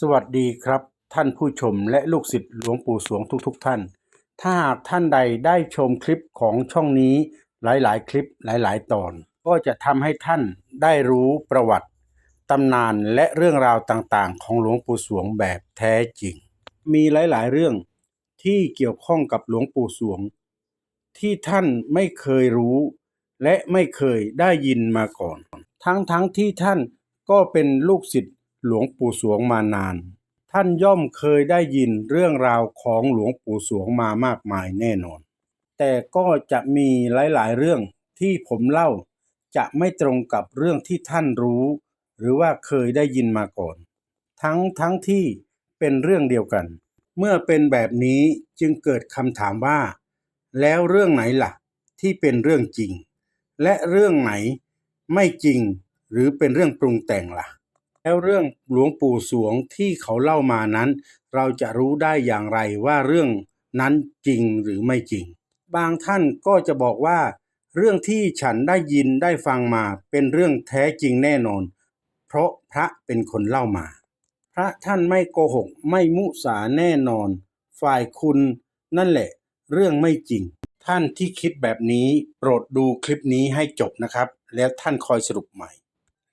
สวัสดีครับท่านผู้ชมและลูกศิษย์หลวงปู่สวงทุกๆทท่าน ถ้าหากท่านใดได้ชมคลิปของช่องนี้หลายๆ คลิปหลายๆ ตอน ก็จะทำให้ท่านได้รู้ประวัติตำนานและเรื่องราวต่างๆ ของหลวงปู่สวงแบบแท้จริง มีหลายๆ เรื่องที่เกี่ยวข้องกับหลวงปู่สวง ที่ท่านไม่เคยรู้ และไม่เคยได้ยินมาก่อน ทั้งๆทที่ท่านก็เป็นลูกศิษย์ หลวงปู่สวงมานาน ท่านย่อมเคยได้ยินเรื่องราวของหลวงปู่สวงมามากมายแน่นอน แต่ก็จะมีหลายๆ เรื่องที่ผมเล่าจะไม่ตรงกับเรื่องที่ท่านรู้ หรือว่าเคยได้ยินมาก่อน ทั้งทั้งที่เป็นเรื่องเดียวกัน เมื่อเป็นแบบนี้จึงเกิดคำถามว่า แล้วเรื่องไหนล่ะ ที่เป็นเรื่องจริง และเรื่องไหนไม่จริงหรือเป็นเรื่องปรุงแต่งล่ะ แล้วเรื่องหลวงปู่สวงที่เขาเล่ามานั้น เราจะรู้ได้อย่างไรว่าเรื่องนั้นจริงหรือไม่จริง บางท่านก็จะบอกว่า เรื่องที่ฉันได้ยินได้ฟังมาเป็นเรื่องแท้จริงแน่นอน เพราะพระเป็นคนเล่ามา พระท่านไม่โกหกไม่มุสาแน่นอน ฝ่ายคุณนั่นแหละ เรื่องไม่จริง ท่านที่คิดแบบนี้ โปรดดูคลิปนี้ให้จบนะครับ แล้วท่านคอยสรุปใหม่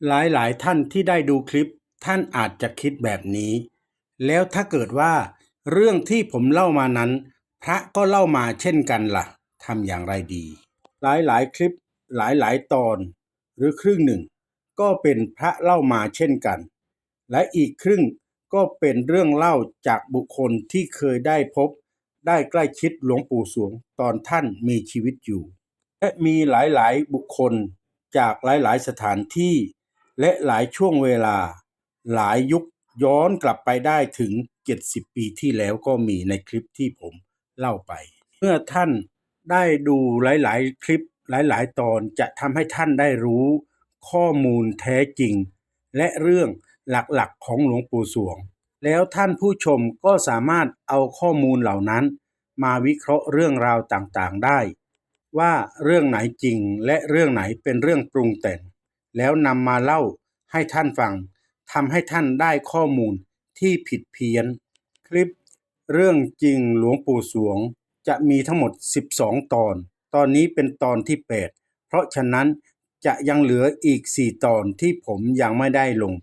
หลายหลายท่านที่ได้ดูคลิปท่านอาจจะคิดแบบนี้ แล้วถ้าเกิดว่า เรื่องที่ผมเล่ามานั้น พระก็เล่ามาเช่นกันล่ะทำอย่างไรดี หลายหลายคลิปหลายหลายตอน หรือครึ่งหนึ่ง ก็เป็นพระเล่ามาเช่นกัน และอีกครึ่งก็เป็นเรื่องเล่าจากบุคคลที่เคยได้พบ ได้ใกล้ชิดหลวงปู่สวงตอนท่านมีชีวิตอยู่ และมีหลายๆบุคคลจากหลายๆสถานที่ และหลายช่วงเวลา หลายยุคย้อนกลับไปได้ถึง 70 ปีที่แล้วก็มีในคลิปที่ผมเล่าไป เมื่อท่านได้ดูหลาย ๆ คลิปหลาย ๆ ตอนจะทำให้ท่านได้รู้ข้อมูลแท้จริง และเรื่องหลัก ๆ ของหลวงปู่สวง แล้วท่านผู้ชมก็สามารถเอาข้อมูลเหล่านั้น มาวิเคราะห์เรื่องราวต่าง ๆ ได้ ว่าเรื่องไหนจริงและเรื่องไหนเป็นเรื่องปรุงแต่ง แล้วนำมาเล่าให้ท่านฟังทำให้ท่านได้ข้อมูลที่ผิดเพี้ยน คลิปเรื่องจริงหลวงปู่สวงจะมีทั้งหมด 12 ตอน ตอนนี้เป็นตอนที่ 8 เพราะฉะนั้นจะยังเหลืออีก 4 ตอนที่ผมยังไม่ได้ลง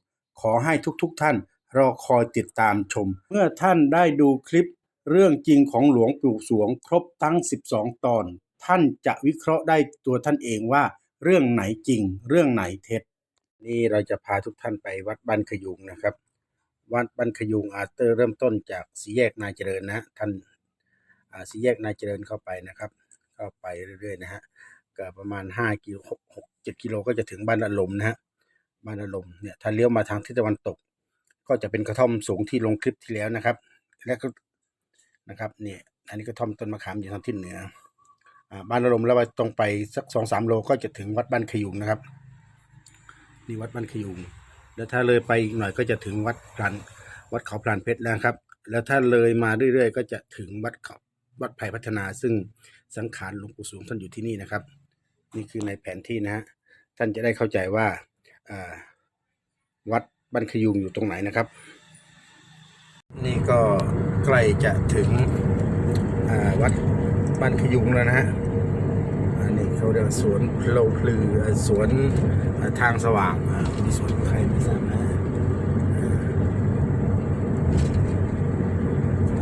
ขอให้ทุกๆทท่านรอคอยติดตามชม เมื่อท่านได้ดูคลิปเรื่องจริงของหลวงปู่สวงครบทั้ง 12 ตอน ท่านจะวิเคราะห์ได้ตัวท่านเองว่า เรื่องไหนจริง เรื่องไหนเท็จ นี่เราจะพาทุกท่านไปวัดบ้านขยุงนะครับ วัดบ้านขยุงอาเตอร์เริ่มต้นจากสี่แยกนายเจริญนะท่านสี่แยกนายเจริญเข้าไปนะครับ เข้าไปเรื่อยๆนะฮะก็ประมาณห้ากิโลหกเจ็ดกิโลก็จะถึงบ้านอารมณ์นะฮะบ้านอารมณ์เนี่ยถ้าเลี้ยวมาทางทิศตะวันตก ก็จะเป็นกระท่อมสูงที่ลงคลิปที่แล้วนะครับ แล้วก็นะครับเนี่ยอันนี้กระท่อมต้นมะขามอยู่ทางทิศเหนือ บ้านอารมณ์แล้วไปตรงไปสักสองสามโลก็จะถึงวัดบ้านขยุงนะครับ นี่วัดบ้านขยุงแล้วถ้าเลยไปอีกหน่อยก็จะถึงวัดพลานวัดเขาพลานเพชรแล้วครับ แล้วถ้าเลยมาเรื่อยๆ ก็จะถึงวัดเขาวัดไผ่พัฒนาซึ่งสังขารหลวงปู่สวงท่านอยู่ที่นี่นะครับ นี่คือในแผนที่นะฮะท่านจะได้เข้าใจว่าวัดบ้านขยุงอยู่ตรงไหนนะครับ นี่ก็ใกล้จะถึงวัด บ้านขยุงแล้วนะฮะอันนี้เขาเรียกสวนโลพลือสวนทางสว่างมีสวนใครไม่ทราบนะ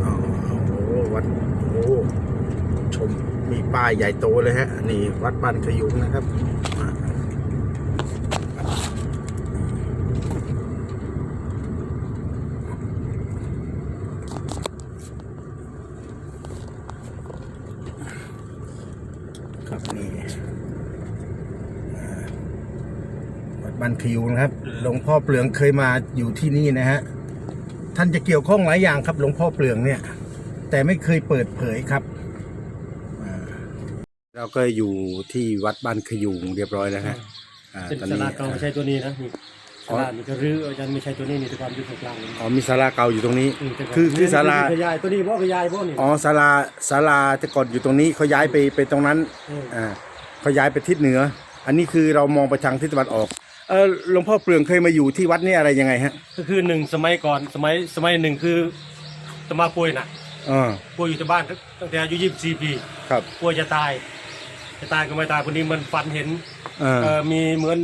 อ๋อโหวัดโอ้ชมมีป้ายใหญ่โตเลยฮะ นี่วัดบ้านขยุงนะครับ ครับนี่อ่าวัดบ้านขยุงนะครับหลวงพ่อเปลืองเคยมาอยู่ที่นี่นะฮะท่านจะเกี่ยวข้องหลายอย่างครับหลวงพ่อเปลืองเนี่ย แต่ไม่เคยเปิดเผยครับเราก็อยู่ที่วัดบ้านขยุงเรียบร้อยแล้วฮะอ่าเป็นตอนสานี้ราเก่าไม่ใช่ตัวนี้นะ นี่อ๋อสารานี่ก็รื้ออาจารย์ไม่ใช่ตัวนี้นี่แต่ความอยู่ตรงกลางนี่อ๋อมีศาลาเก่าอยู่ตรงนี้ มแต่ก่นคือคือศาลา ขยายตัวนี้บ่ขยายบ่นี่อ๋อศาลาศาลาแต่ก่อนอยู่ตรงนี้เขาย้ายไปไปตรงนั้นมอ่าเขาย้ายไปทิศเหนือ อันนี้คือเรามองไปทางทิศตะวันออก เออหลวงพ่อเปลืองเคยมาอยู่ที่วัดนี่อะไรยังไงฮะก็คือหนึ่งสมัยก่อนสมัยสมัยหนึ่งคือตมาป่วยหนักอ่าป่วยอยู่ที่บ้านตั้งแต่อายุยี่สิบสี่ปีครับป่วยจะตาย จะตายก็ไม่ตายคนนี้มันฝันเห็นอ่าเออมีเหมือน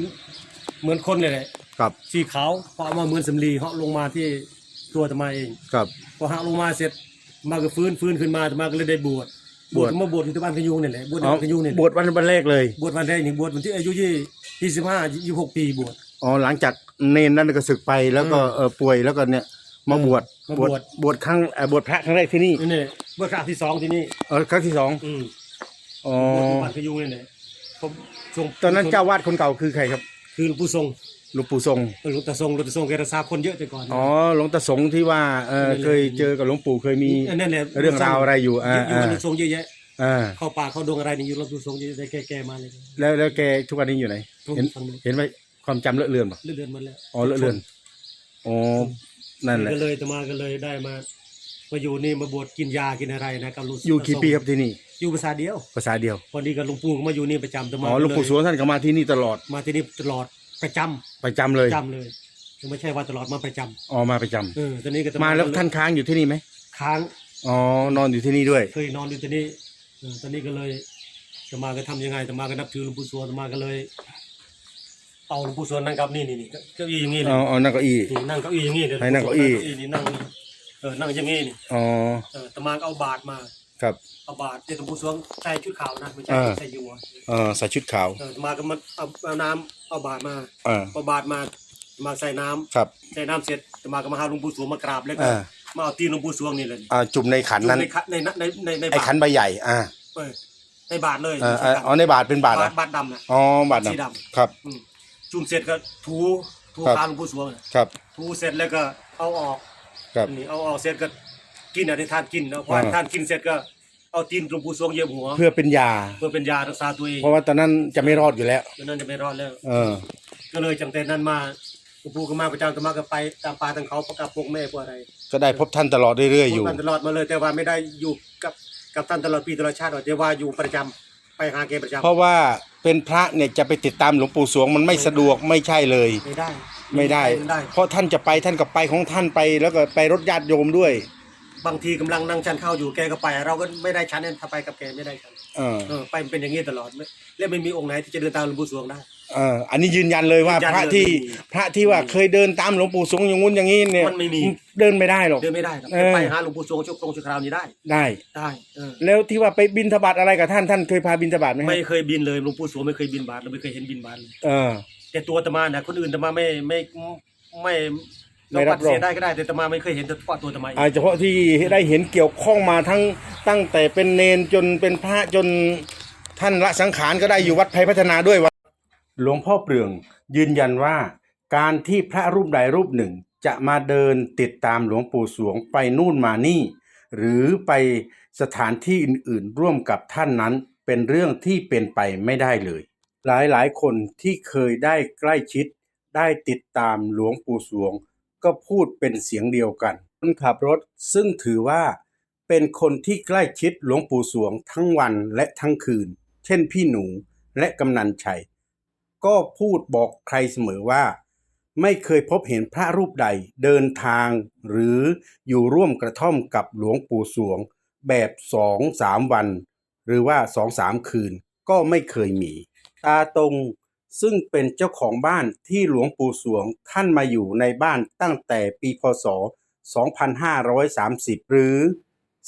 เหมือนคนเลยแหละ ครับสีขาวพอเอามาเหมือนสำลีเหาะลงมาที่ตัวตมาเองครับพอหักลงมาเสร็จมาก็ฟื้นฟื้นขึ้นมาตมาก็เลยได้บวชบบววชชมาบวชอยู่ที่บ้านขยุงนี่แหละบวชในอ๋อบ้านขยุงนี่แหละบวชวันวันแรกเลย บวชวันแรกนี่บวชวันที่อายุยี่ยี่สิบห้ายี่หกปีบวชอ๋อหลังจากเนนนั้นก็ศึกไปแล้วก็อืมเออป่วยแล้วก็เนี่ยมาบวชมาบวชบวชครั้งเอ่อบวชพระครั้งแรกที่นี่นี่นี่บวชครั้งที่สองที่นี่เออครั้งที่สองอืมอ๋อบวชที่บ้านขยุงนี่แหละผมทรงตอนนั้นเจ้าวาดคนเก่าคือใครครับ คือหลวงปู่ทรง หลวงปู่ทรงเออหลวงตาทรงหลวงตาทรงแกรักษาคนเยอะแต่ก่อน อ๋อหลวงตาสงที่ว่าเออนั่นแหละเคยเจอกับหลวงปู่เคยมีนั่นแหละ เรื่องราวอะไรอยู่อ่าอยู่กับหลวงทรงเยอะแยะ อ่าเข้าป่าเข้าดงอะไรนี่อยู่หลวงปู่ทรงเยอะได้แก่ๆมาเลย แล้วแล้วแกทุกวันนี้อยู่ไหน เห็นฟังดูเห็นไหมความจำเลอะเลือนป่ะเลื่อนๆหมดแล้วอ๋อเลอะเลือนอ๋อนั่นแหละก็เลยตมาก็เลยได้มามาอยู่นี่มาบวชกินยากินอะไรนะกับหลวงอยู่กี่ปีครับที่นี่ อยู่ภาษาเดียวภาษาเดียวพอดีกับหลวงปู่ก็มาอยู่นี่ประจำตมาอ๋อหลวงปู่สวงท่านก็มาที่นี่ตลอดมาที่นี่ตลอด ประจำประจำเลยประจำเลยไม่ใช่ว่าตลอดมาประจำอ๋อมาประจำเออตอนนี้ก็ตมาแล้วท่านค้างอยู่ที่นี่ไหมค้างอ๋อนอนอยู่ที่นี่ด้วย เคยนอนอยู่ที่นี่เออตอนนี้ก็เลยตมาก็ทำยังไงตมาก็นับถือหลวงปู่สวงตมาก็เลย เอาหลวงปู่สวงนั่งกับนี่นี่นี่เก้าอี้อย่างนี้เลอ๋ยออ๋อนั่งเก้าอี้ นี่นั่งเก้าอี้อย่างนี้เลยให้นั่งเก้าอี้ นี่นั่งนี่เออนั่งอย่างนี้นี่อ๋อเออตมาก็เอาบาทมา ครับ เอาบาทเดี๋ยวหลวงปู่สวงใส่ชุดขาวนะไม่ใช่อ่า ใส่ยูอะเออใส่ชุดขาว เออตมาก็มาเอาเอาน้ำเอาบาทมาอ่าเอาบาทมามาใส่น้ำครับ ใส่น้ำเสร็จตมาก็มาหาหลวงปู่สวงมากราบแล้วก็อ่า มาเอาตีนหลวงปู่สวงนี่เลยอ่าจุ่มในขันนั้น ในขันในในในในไอ้บาทขันใบใหญ่ อ่าเออในบาทเลยเออเอออ๋อในบาทเป็นบาทบาอะทบาทดำนะ อ๋อบาทสีดำดำ ครับ อืมจุ่มเสร็จก็ถูถูครับ ขาหลวงปู่สวงน่ะครับ ถูเสร็จแล้วก็เอาออกครับ นี่เอาออกเสร็จก็ กินอธิษฐานกินแล้วพออ่าอธิษฐานกินเสร็จก็เอาตีนหลวงปู่สวงเหยียบหัว เพื่อเป็นยา เพื่อเป็นยารักษาตัวเองเพราะว่าตอนนั้นจะไม่รอดอยู่แล้วแล้วนั่นจะไม่รอดแล้ว เออ ก็เลยจังแต่นั้นมาหลวงปู่ก็มาประจำตมาก็ไปตามป่าตามเขาประกับพวกแม่พวกอะไรก็ได้พบท่านตลอดเรื่อยๆอยู่พบกันตลอดมาเลยแต่ว่าไม่ได้อยู่กับกับท่านตลอดปีตลอดชาติหรอกแต่ว่าอยู่ประจำไปหาแกประจำเพราะว่าเป็นพระเนี่ยจะไปติดตามหลวงปู่สวงมันไม่สะดวกไม่ใช่เลย ไม่ได้ไม่ได้ ไม่ได้เพราะท่านจะไปท่านก็ไปของท่านไปแล้วก็ไปรถญาติโยมด้วย บางทีกำลังนั่งชันข้าวอยู่แกก็ไป เราก็ไม่ได้ชั้นนั้นถ้าไปกับแกไม่ได้ชั้นเออเออไปเป็นอย่างนี้ตลอดไม่และไม่มีองค์ไหนที่จะเดินตามหลวงปู่สวงได้ เอออันนี้ยืนยันเลยว่ายืนยันพระเลยที่ไม่มีพระที่ว่าเคยเดินตามหลวงปู่สวงอย่างงู้นอย่างนี้เนี่ยมันไม่มี เดินไม่ได้หรอก เดินไม่ได้ครับเออ ไปหาหลวงปู่สวงชั่วโมงชั่วคราวนี้ได้ได้ ได้เออแล้วที่ว่าไปบินทบาทอะไรกับท่านท่านเคยพาบินทบาทไหมฮะไม่เคยบินเลยหลวงปู่สวงไม่เคยบินบาทเราไม่เคยเห็นบินบาทเลยเออแต่ตัวอาตมาเนี่ยคนอื่นอาตมาไม่ไม่ไม่ไม่ เรารัปบฏิรองเสธได้ก็ได้แต่อาตมาไม่เคยเห็นแต่เฉพาะตัวอาตมาเอง อาจจะเพราะที่ได้เห็นเกี่ยวข้องมาทั้งตั้งแต่เป็นเนนจนเป็นพระจนท่านละสังขารก็ได้อยู่วัดไพพัฒนาด้วยวะหลวงพ่อเปลืองยืนยันว่า การที่พระรูปใดรูปหนึ่งจะมาเดินติดตามหลวงปู่สวงไปนู่นมานี่ หรือไปสถานที่อื่นๆ ร่วมกับท่านนั้นเป็นเรื่องที่เป็นไปไม่ได้เลย หลายๆ คนที่เคยได้ใกล้ชิด ได้ติดตามหลวงปู่สวง ก็พูดเป็นเสียงเดียวกัน คนขับรถซึ่งถือว่าเป็นคนที่ใกล้ชิดหลวงปู่สวงทั้งวันและทั้งคืน เช่นพี่หนูและกำนันชัย ก็พูดบอกใครเสมอว่า ไม่เคยพบเห็นพระรูปใดเดินทาง หรืออยู่ร่วมกระท่อมกับหลวงปู่สวง แบบสองสามวัน หรือว่าสองสามคืนก็ไม่เคยมี ตาตรง ซึ่งเป็นเจ้าของบ้านที่หลวงปู่สวงท่านมาอยู่ในบ้านตั้งแต่ปีพศ 2530 หรือ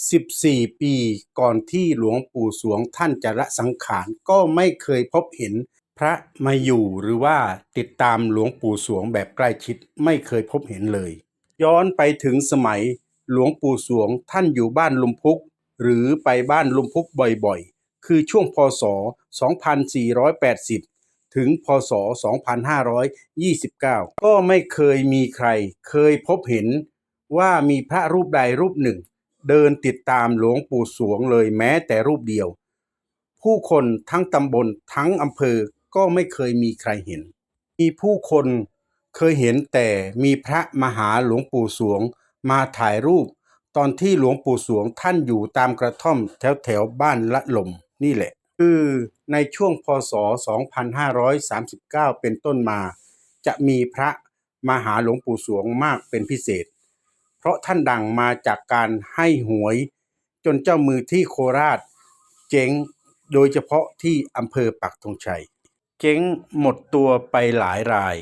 14 ปีก่อนที่หลวงปู่สวงท่านจะละสังขารก็ไม่เคยพบเห็นพระมาอยู่หรือว่าติดตามหลวงปู่สวงแบบใกล้ชิดไม่เคยพบเห็นเลย ย้อนไปถึงสมัยหลวงปู่สวงท่านอยู่บ้านลุมพุก หรือไปบ้านลุมพุกบ่อยๆ คือช่วงพศ 2480 ถึงพศ 2529 ก็ไม่เคยมีใครเคยพบเห็นว่ามีพระรูปใดรูปหนึ่ง เดินติดตามหลวงปู่สวงเลยแม้แต่รูปเดียว ผู้คนทั้งตำบลทั้งอำเภอก็ไม่เคยมีใครเห็น มีผู้คนเคยเห็นแต่มีพระมหาหลวงปู่สวงมาถ่ายรูป ตอนที่หลวงปู่สวงท่านอยู่ตามกระท่อมแถวแถวบ้านละลมนี่แหละ คือในช่วงพศ 2539 เป็นต้นมา จะมีพระมาหาหลวงปู่สวงมากเป็นพิเศษ เพราะท่านดังมาจากการให้หวย จนเจ้ามือที่โคราช เจ๊งโดยเฉพาะที่อำเภอปักธงชัย เจ๊งหมดตัวไปหลายราย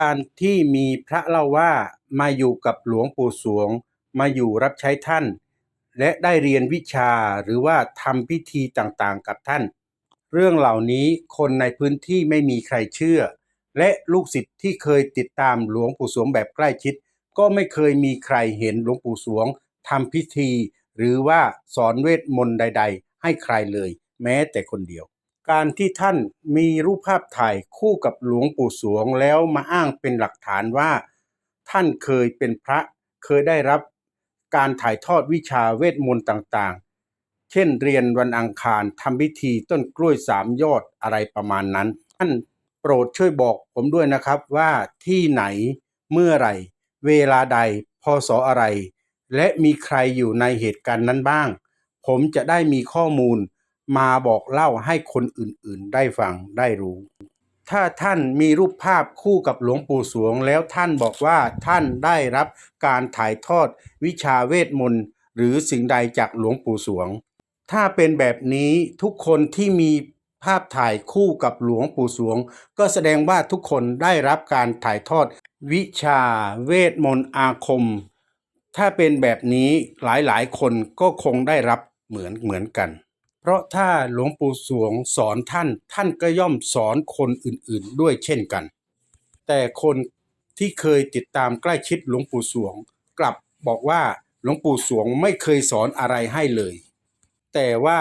การที่มีพระเล่าว่ามาอยู่กับหลวงปู่สวง มาอยู่รับใช้ท่าน และได้เรียนวิชาหรือว่าทำพิธีต่างๆ กับท่าน เรื่องเหล่านี้คนในพื้นที่ไม่มีใครเชื่อ และลูกศิษย์ที่เคยติดตามหลวงปู่สวงแบบใกล้ชิด ก็ไม่เคยมีใครเห็นหลวงปู่สวงทำพิธี หรือว่าสอนเวทมนต์ใด ๆ ให้ใครเลย แม้แต่คนเดียว การที่ท่านมีรูปภาพถ่ายคู่กับหลวงปู่สวงแล้วมาอ้างเป็นหลักฐานว่า ท่านเคยเป็นพระเคยได้รับ การถ่ายทอดวิชาเวทมนต์ต่างๆ เช่นเรียนวันอังคารทำพิธีต้นกล้วยสามยอดอะไรประมาณนั้นท่านโปรดช่วยบอกผมด้วยนะครับว่าที่ไหนเมื่อไหร่ เวลาใดพศอะไร และมีใครอยู่ในเหตุการณ์นั้นบ้าง ผมจะได้มีข้อมูลมาบอกเล่าให้คนอื่นๆ ได้ฟังได้รู้ ถ้าท่านมีรูปภาพคู่กับหลวงปู่สวง แล้วท่านบอกว่าท่านได้รับการถ่ายทอดวิชาเวทมนต์หรือสิ่งใดจากหลวงปู่สวง ถ้าเป็นแบบนี้ทุกคนที่มีภาพถ่ายคู่กับหลวงปู่สวง ก็แสดงว่าทุกคนได้รับการถ่ายทอดวิชาเวทมนต์อาคม ถ้าเป็นแบบนี้หลายๆ คนก็คงได้รับเหมือนเหมือนกัน ราะถ้าหลวงปู่สวงสอนท่าน ท่านก็ย่อมสอนคนอื่นๆด้วยเช่นกัน แต่คนที่เคยติดตามใกล้ชิดหลวงปู่สวง กลับบอกว่าหลวงปู่สวงไม่เคยสอนอะไรให้เลย แต่ว่า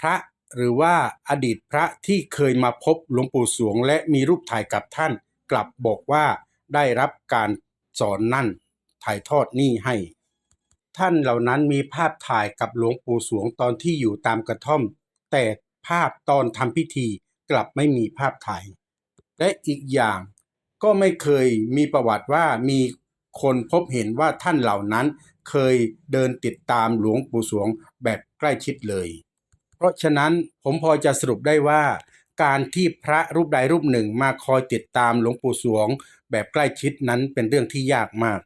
พระหรือว่าอดีตพระที่เคยมาพบหลวงปู่สวงและมีรูปถ่ายกับท่าน กลับบอกว่าได้รับการสอนนั่นถ่ายทอดนี่ให้ ท่านเหล่านั้นมีภาพถ่ายกับหลวงปู่สวงตอนที่อยู่ตามกระท่อม แต่ภาพตอนทำพิธีกลับไม่มีภาพถ่าย และอีกอย่างก็ไม่เคยมีประวัติว่ามีคนพบเห็นว่าท่านเหล่านั้นเคยเดินติดตามหลวงปู่สวงแบบใกล้ชิดเลย เพราะฉะนั้นผมพอจะสรุปได้ว่า การที่พระรูปใดรูปหนึ่งมาคอยติดตามหลวงปู่สวง แบบใกล้ชิดนั้นเป็นเรื่องที่ยากมาก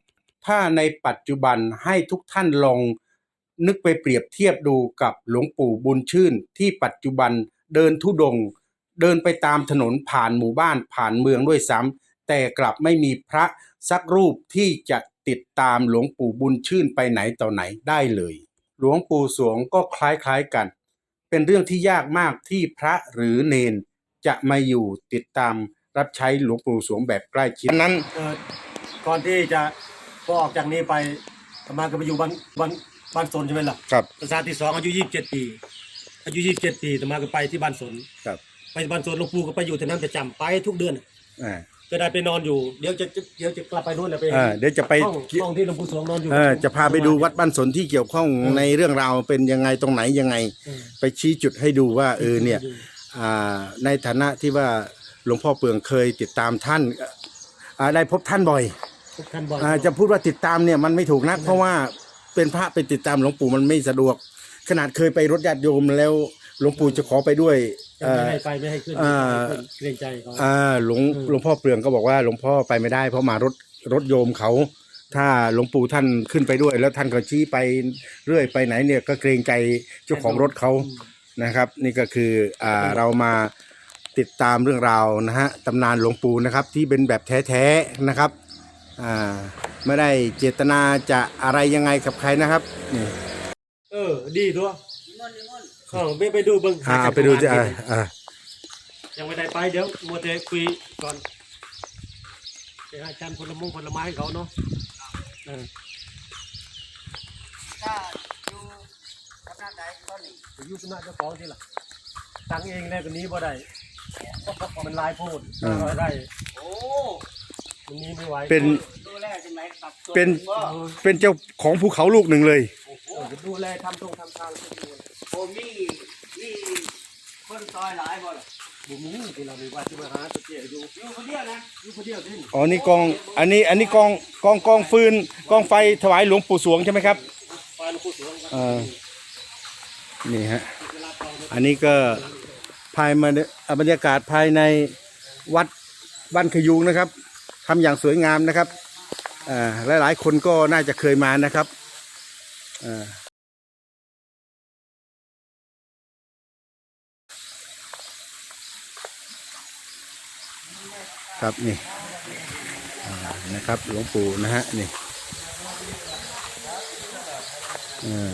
ถ้าในปัจจุบันให้ทุกท่านลองนึกไปเปรียบเทียบดูกับหลวงปู่บุญชื่น ที่ปัจจุบันเดินทุดงค์เดินไปตามถนนผ่านหมู่บ้านผ่านเมืองด้วยซ้ำแต่กลับไม่มีพระสักรูปที่จะติดตามหลวงปู่บุญชื่นไปไหนต่อไหนได้เลย หลวงปู่สวงก็คล้ายๆกัน เป็นเรื่องที่ยากมากที่พระหรือเนน จะมาอยู่ติดตามรับใช้หลวงปู่สวงแบบใกล้ชิดนั้นเอ่อก่อนที่จะ พอออกจากนี้ไปประมาณก็ไปอยู่บ้านบ้านบ้านสนใช่ไหมล่ะครับภาษาที่สองอายุยี่สิบเจ็ดปี อายุยี่สิบเจ็ดปีต่อมาก็ไปที่บ้านสนครับไปบ้านสนหลวงปู่ก็ไปอยู่ที่นั่นประจำไปทุกเดือนอ่าก็ได้ไปนอนอยู่เดี๋ยวจะจะเดี๋ยวจะกลับไปนู่นแหละไปอ่าเดี๋ยวจะไปห้องห้องที่หลวงปู่สวงนอนอยู่เออจะพาไปดูวัดบ้านสนที่เกี่ยวข้องเออในเรื่องราวเป็นยังไงตรงไหนยังไงเออไปชี้จุดให้ดูว่าเออเนี่ยอ่าในฐานะที่ว่าหลวงพ่อเปลืองเคยติดตามท่านอ่าได้พบท่านบ่อยพบ ท่านบ่อยอ่าจะพูดว่าติดตามเนี่ยมันไม่ถูกนัก เพราะว่าเป็นพระไปติดตามหลวงปู่มันไม่สะดวก ขนาดเคยไปรถญาติโยมแล้วหลวงปู่จะขอไปด้วยไม่เอ่อ ให้ไปไม่ให้ขึ้นอ่าไม่ให้ขึ้นเกรงใจเขา อ่าหลวงเออหลวงพ่อเปลืองก็บอกว่าหลวงพ่อไปไม่ได้ เพราะมารถรถโยมเขา ถ้าหลวงปู่ท่านขึ้นไปด้วย แล้วท่านก็ชี้ไปเรื่อยไปไหนเนี่ยก็เกรงใจเจ้าของรถเขานะครับ นี่ก็คืออ่าเรามาติดตามเรื่องราวนะฮะตำนานหลวงปู่นะครับที่เป็นแบบแท้ๆนะครับ อ่าไม่ได้เจตนาจะอะไรยังไงกับใครนะครับนี่เออ ดีด้วยเออไปไปดูเบิ้งอ่าเอาไปดูจะอ่าอ่ายังไม่ได้ไปเดี๋ยวมัวแต่คุยก่อนไปให้จันผลมงผลไม้ให้เขาเนาะเออถ้าอยู่ขนาดไหนก็นี่ไปอยุคณะเจ้าของที่ล่ะตั้งเองได้กว่านี้บ่ได้มันลายโพูดร้อยได้โอ้มั นนี้ไม่ไหวเป็นดูแลจังไหนครับเป็นก็เออเป็นเจ้าของภูเขาลูกหนึ่งเลยเออดูแลทำตรงทำทางทุกอย่างผมมีมีคนซอยหลายบ่ล่ะบุมีที่เรามีว่าที่มาหาตะเกียบอยู่อยู่คนเดียวนะอยู่คนเดียวที่อ๋อนี่กองอันนี้อันนี้กองกองกองฟืนกองไฟถวายหลวงปู่สวงใช่ไหมครับไฟหลวงปู่สวงครับเออนี่ฮะเวลาตอนอันนี้ก็ภายมาบรรยากาศภายในวัดบ้านขยุงนะครับ ทำอย่างสวยงามนะครับอ่าหลายๆคนก็น่าจะเคยมานะครับครับนี่อ่านะครับหลวงปู่นะฮะนี่อ่า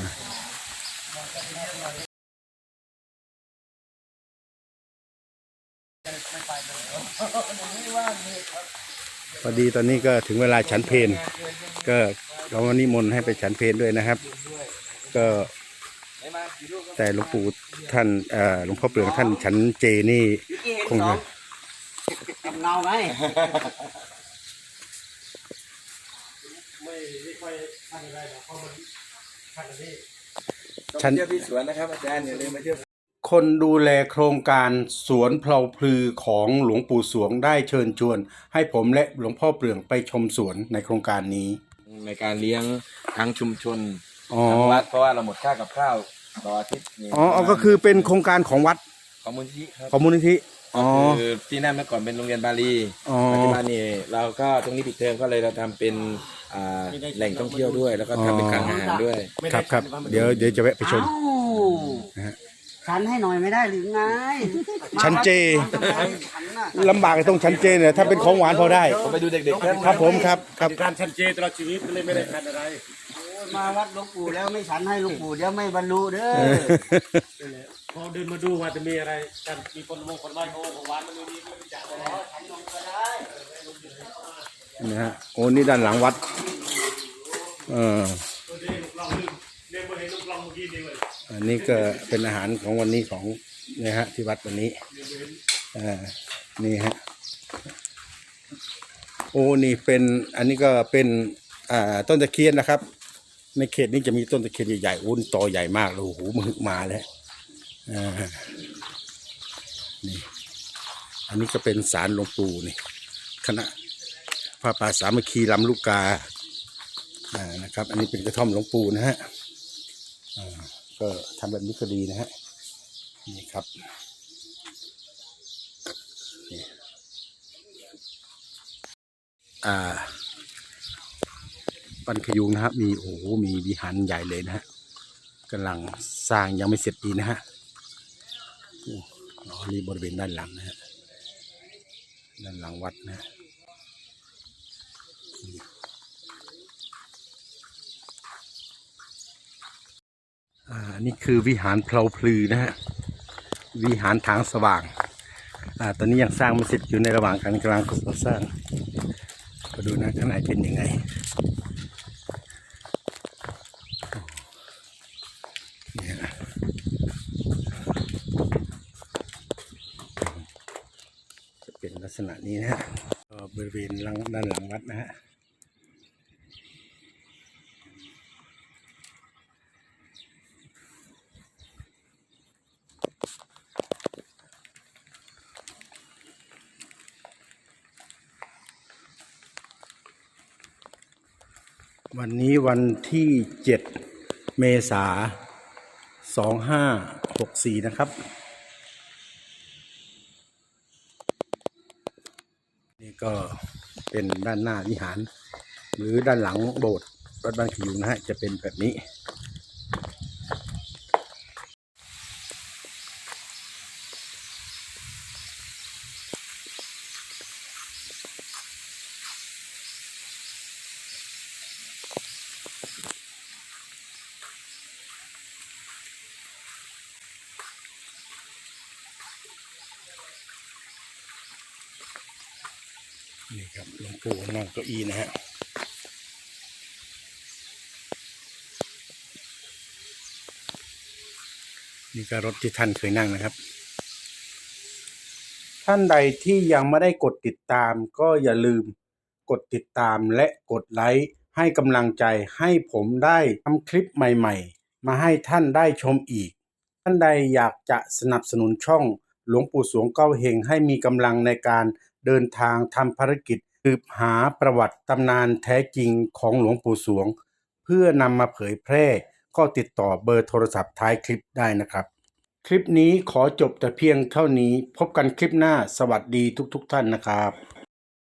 พอดีตอนนี้ก็ถึงเวลาฉันเพลก็เราวันนี้มนต์ให้ไปฉันเพลด้วยนะครับ ก็แต่หลวงปู่ท่านเอ่อหลวงพ่อเปลืองท่านฉันเจนี่เห็นคงสอจะงกับเงาไหมไม่ไม่ค่อยทันอะไรหรอกเพราะมันทันอันนี้ฉันเที่ยวที่สวนนะครับอาจารย์อย่าลืมมาเที่ยว คนดูแลโครงการสวนเพลาพลือของหลวงปู่สวงได้เชิญชวน ให้ผมและหลวงพ่อเปลืองไปชมสวนในโครงการนี้ ในการเลี้ยงทั้งชุมชนอ๋อ ทั้งวัดเพราะว่าเราหมดค่ากับข้าวต่ออาทิตย์นี่อ๋ออ๋อก็คือเป็นโครงการของวัดของมูลที่ครับของมูลนิธิอ๋อ คือที่นั่นเมื่อก่อนเป็นโรงเรียนบาลีอ๋อ ปัจจุบันนี่เราก็ตรงนี้ปิดเทอมก็เลยเราทำเป็นอ่าแหล่งท่องเที่ยวด้วย แล้วก็ทำเป็นคลังอาหารด้วย ครับครับเดี๋ยวเดี๋ยวจะแวะไปชม เอ้า ฉันให้หน่อยไม่ได้หรือไงฉันเจ ฉันน่ะลำบากไอ้ตรงชั้นเจเนี่ยถ้าเป็นของหวานพอได้ ผมไปดูเด็กๆครับครับผมครับครับที่การชันเจตลอดชีวิตก็เลยไม่ได้ทันอะไร โอ้ยมาวัดหลวงปู่แล้วไม่ฉันให้หลวงปู่เดี๋ยวไม่บรรลุเด้อนี่แหละพอเดินมาดูว่าจะมีอะไรกันมีคนมงคนไหว้ของของหวานมันไม่มีไม่รู้จักเลยฉันลงก็ได้นะฮะโอ้นี่ด้านหลังวัดเออ ตัวนี้ลูกลองลืมเรียกมาเห็นลูกลองเมื่อกี้นี่เลย อันนี้ก็เป็นอาหารของวันนี้ของนี่ยฮะที่วัดวันนี้อ่านี่ฮะโอ้นี่เป็นอันนี้ก็เป็นอ่าต้นตะเคียนนะครับ ในเขตนี้จะมีต้นตะเคียนใหญ่ๆอุ้นตอใหญ่มากเลยโอ้โหมหึมาแล้วอ่านี่อันนี้ก็เป็นสารหลวงปู่นี่คณะพระป่าสามัคคีลำลูกกาอ่านะครับ อันนี้เป็นกระท่อมหลวงปู่นะฮะ ก็ทำแบบนี้ก็ดีนะฮะนี่ครับนี่อ่าปันขยุงนะครับ มีโอ้โหมีวิหารใหญ่เลยนะฮะกำลังสร้างยังไม่เสร็จดีนะฮะอ้อ๋อนี่บริเวณด้านหลังนะฮะด้านหลังวัดนะฮะ อ่านี่คือวิหารเพลาพลือนะฮะวิหารทางสว่างอ่าตอนนี้ยังสร้างไม่เสร็จอยู่ในระหว่างการกำลังก่อสร้างก็ดูนะข้างในเป็นยังไงเป็นลักษณะนี้นะฮะบริเวณด้านหลังวัดนะฮะ วันนี้วันที่เจ็ดเมษาสองห้าหกสี่นะครับ นี่ก็เป็นด้านหน้าวิหาร หรือด้านหลังโบสถ์วัดบ้านขยุงนะฮะ จะเป็นแบบนี้ครับหลวงปู่นั่งเก้าอี้นะฮะ นี่ก็รถที่ท่านเคยนั่งนะครับ ท่านใดที่ยังไม่ได้กดติดตาม ก็อย่าลืมกดติดตามและกดไลค์ให้กำลังใจให้ผมได้ทำคลิปใหม่ ๆ มาให้ท่านได้ชมอีก ท่านใดอยากจะสนับสนุนช่องหลวงปู่สวงเก้าเฮงให้มีกำลังในการเดินทางทำภารกิจสืบหาประวัติตำนานแท้จริงของหลวงปู่สวง เพื่อนำมาเผยแพร่ ก็ติดต่อเบอร์โทรศัพท์ท้ายคลิปได้นะครับ คลิปนี้ขอจบแต่เพียงเท่านี้พบกันคลิปหน้าสวัสดีทุกๆท่านนะครับ